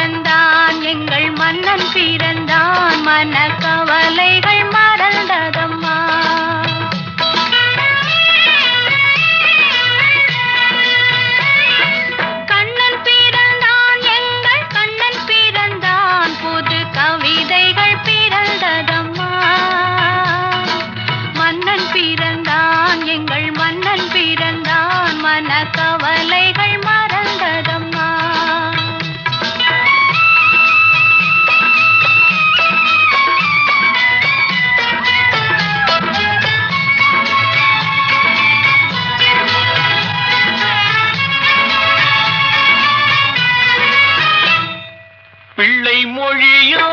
பிறந்தான் எங்கள் மன்னன் பிறந்தான் மன கவலைகள் மறந்ததம்மா. கண்ணன் பிறந்தான் எங்கள் கண்ணன் பிறந்தான் புது கவிதைகள் பிறந்ததம்மா. மன்னன் பிறந்தான் எங்கள் மன்னன் பிறந்தான் மன கவலைகள் பிள்ளை மொழியோ